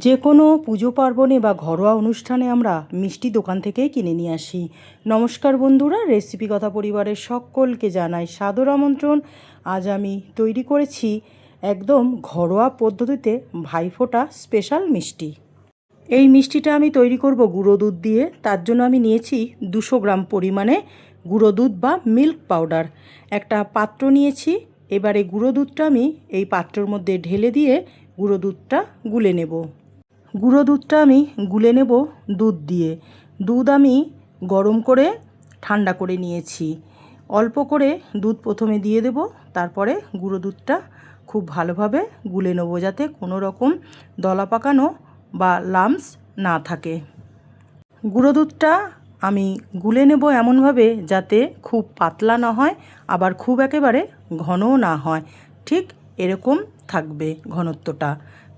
যে কোনো পুজো পার্বণে বা ঘরোয়া অনুষ্ঠানে আমরা মিষ্টি দোকান থেকেই কিনে নিয়ে আসি। নমস্কার বন্ধুরা রেসিপি কথা পরিবারের সকলকে জানাই সাদর আমন্ত্রণ। আজ আমি তৈরি করেছি একদম ঘরোয়া পদ্ধতিতে ভাইফোঁটা স্পেশাল মিষ্টি। এই মিষ্টিটা আমি তৈরি করব গুঁড়ো দুধ দিয়ে। তার জন্য আমি নিয়েছি দুশো গ্রাম পরিমাণে গুঁড়ো দুধ বা মিল্ক পাউডার। একটা পাত্র নিয়েছি। এবারে গুঁড়ো দুধটা আমি এই পাত্রের মধ্যে ঢেলে দিয়ে গুঁড়ো দুধটা গুলে নেব। গুঁড়ো দুধটা আমি গুলে নেব দুধ দিয়ে। দুধ আমি গরম করে ঠান্ডা করে নিয়েছি। অল্প করে দুধ প্রথমে দিয়ে দেব, তারপরে গুঁড়ো দুধটা খুব ভালোভাবে গুলে নেব যাতে কোনো রকম দলা পাকানো বা লামস না থাকে। গুঁড়ো দুধটা আমি গুলে নেব এমনভাবে যাতে খুব পাতলা না হয়, আবার খুব একেবারে ঘনও না হয়। ঠিক এরকম থাকবে ঘনত্বটা।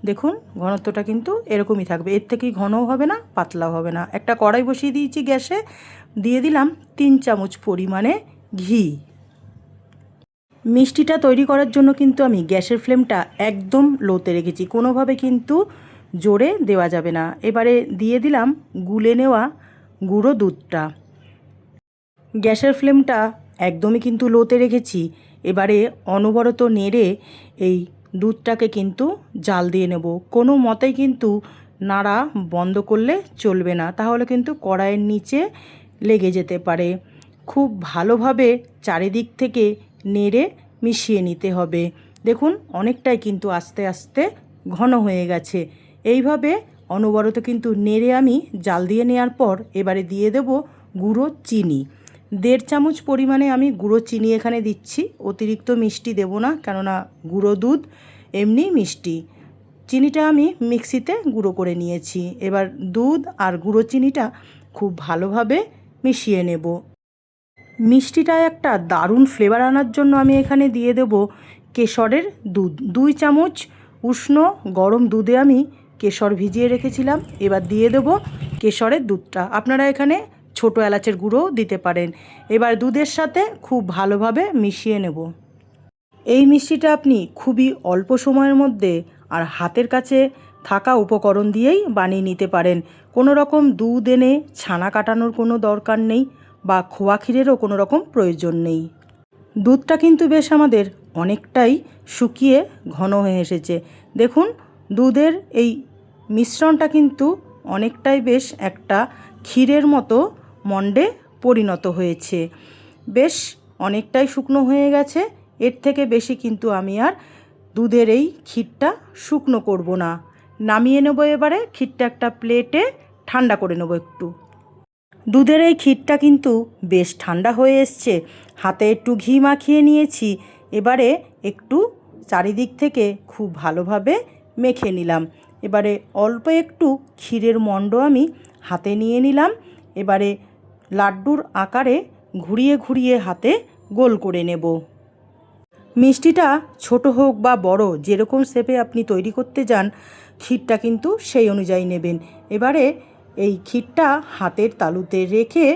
দেখুন, ঘনত্বটা কিন্তু এরকমই থাকবে। এর থেকেই ঘনও হবে না, পাতলাও হবে না। একটা কড়াই বসিয়ে দিয়েছি গ্যাসে। দিয়ে দিলাম তিন চামচ পরিমাণে ঘি। মিষ্টিটা তৈরি করার জন্য কিন্তু আমি গ্যাসের ফ্লেমটা একদম লোতে রেখেছি। কোনোভাবে কিন্তু জোরে দেওয়া যাবে না। এবারে দিয়ে দিলাম গুলে নেওয়া গুঁড়ো দুধটা। গ্যাসের ফ্লেমটা একদমই কিন্তু লোতে রেখেছি। এবারে অনবরত নেড়ে এই দুধটাকে কিন্তু জাল দিয়ে নেব। কোনো মতেই কিন্তু নাড়া বন্ধ করলে চলবে না। তাহলে কিন্তু কড়াইয়ের নিচে লেগে যেতে পারে। খুব ভালোভাবে চারিদিক থেকে নেড়ে মিশিয়ে নিতে হবে। দেখুন, অনেকটাই কিন্তু আস্তে আস্তে ঘন হয়ে গেছে। এইভাবে অনবরত কিন্তু নেড়ে আমি জাল দিয়ে নেওয়ার পর এবারে দিয়ে দেব গুঁড়ো চিনি। দেড় চামচ পরিমাণে আমি গুঁড়ো চিনি এখানে দিচ্ছি। অতিরিক্ত মিষ্টি দেব না, কেননা গুঁড়ো দুধ, এমনি মিষ্টি। চিনিটা আমি মিক্সিতে গুঁড়ো করে নিয়েছি। এবার দুধ আর গুঁড়ো চিনিটা খুব ভালোভাবে মিশিয়ে নেব। মিষ্টিটা একটা দারুণ ফ্লেভার আনার জন্য আমি এখানে দিয়ে দেব কেশরের দুধ। দুই চামচ উষ্ণ গরম দুধে আমি কেশর ভিজিয়ে রেখেছিলাম। এবার দিয়ে দেব কেশরের দুধটা। আপনারা এখানে ছোটো এলাচের গুঁড়োও দিতে পারেন। এবার দুধের সাথে খুব ভালোভাবে মিশিয়ে নেব। এই মিষ্টিটা আপনি খুবই অল্প সময়ের মধ্যে আর হাতের কাছে থাকা উপকরণ দিয়েই বানিয়ে নিতে পারেন। কোনো রকম দুধ এনে ছানা কাটানোর কোনো দরকার নেই বা খোয়া ক্ষীরেরও কোনো রকম প্রয়োজন নেই। দুধটা কিন্তু বেশ আমাদের অনেকটাই শুকিয়ে ঘন হয়ে এসেছে। দেখুন, দুধের এই মিশ্রণটা কিন্তু অনেকটাই বেশ একটা ক্ষীরের মতো মণ্ডে পরিণত হয়েছে। বেশ অনেকটাই শুকনো হয়ে গেছে, এর থেকে বেশি কিন্তু আমি আর দুধের এই ক্ষীরটা শুকনো করব না। নামিয়ে নেব এবারে, ক্ষীরটা একটা প্লেটে ঠান্ডা করে নেব একটু। দুধের এই ক্ষীরটা কিন্তু বেশ ঠান্ডা হয়ে এসছে, হাতে একটু ঘি মাখিয়ে নিয়েছি, এবারে একটু চারিদিক থেকে খুব ভালোভাবে মেখে নিলাম। এবারে অল্প একটু ক্ষীরের মণ্ড আমি হাতে নিয়ে নিলাম, এবারে লাড্ডুর আকারে ঘুরিয়ে ঘুরিয়ে হাতে গোল করে নেব। মিষ্টিটা ছোট হোক বা বড়, যেরকম শেপে আপনি তৈরি করতে যান ক্ষীরটা কিন্তু সেই অনুযায়ী নেবেন। এবারে এই ক্ষীরটা হাতের তালুতে রেখে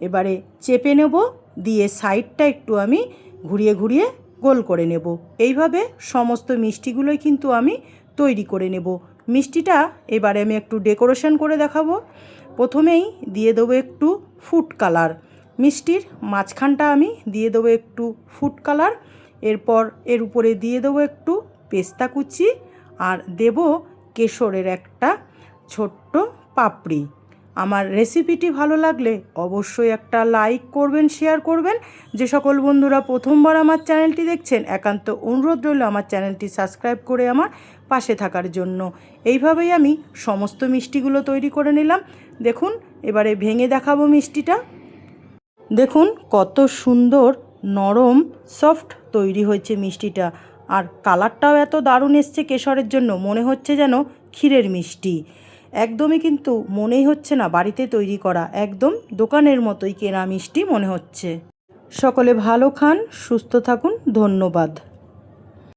এবারে চেপে নেব, দিয়ে সাইডটা একটু আমি ঘুরিয়ে ঘুরিয়ে গোল করে নেব। এইভাবে সমস্ত মিষ্টিগুলোই কিন্তু আমি তৈরি করে নেব। মিষ্টিটা এবারে আমি একটু ডেকোরেশন করে দেখাবো। প্রথমেই দিয়ে দেবো একটু ফুড কালার মিষ্টির মাঝখানটা আমি দিয়ে দেবো একটু ফুড কালার এরপর এর উপরে দিয়ে দেবো একটু পেস্তা কুচি। আর দেব কেশরের একটা ছোট্ট পাপড়ি। আমার রেসিপিটি ভালো লাগলে অবশ্যই একটা লাইক করবেন শেয়ার করবেন। যে সকল বন্ধুরা প্রথমবার আমার চ্যানেলটি দেখছেন, একান্ত অনুরোধ রইল আমার চ্যানেলটি সাবস্ক্রাইব করে আমার পাশে থাকার জন্য। এইভাবেই আমি সমস্ত মিষ্টিগুলো তৈরি করে নিলাম। দেখুন, এবারে ভেঙে দেখাবো মিষ্টিটা। দেখুন, কত সুন্দর নরম সফট তৈরি হয়েছে মিষ্টিটা। আর কালারটাও এত দারুণ এসছে কেশরের জন্য, মনে হচ্ছে যেন ক্ষীরের মিষ্টি। একদমই কিন্তু মনেই হচ্ছে না বাড়িতে তৈরি করা, একদম দোকানের মতোই কেনা মিষ্টি মনে হচ্ছে। সকলে ভালো খান, সুস্থ থাকুন, ধন্যবাদ।